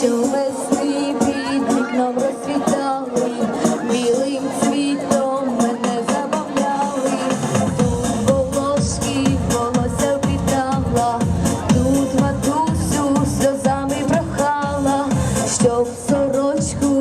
що весни під вікном розсвітали, білим цвітом мене забавляли, тут волошки волосся впітала, тут матусю сльозами прохала, щоб сорочку.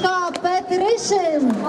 Сашка Петришин.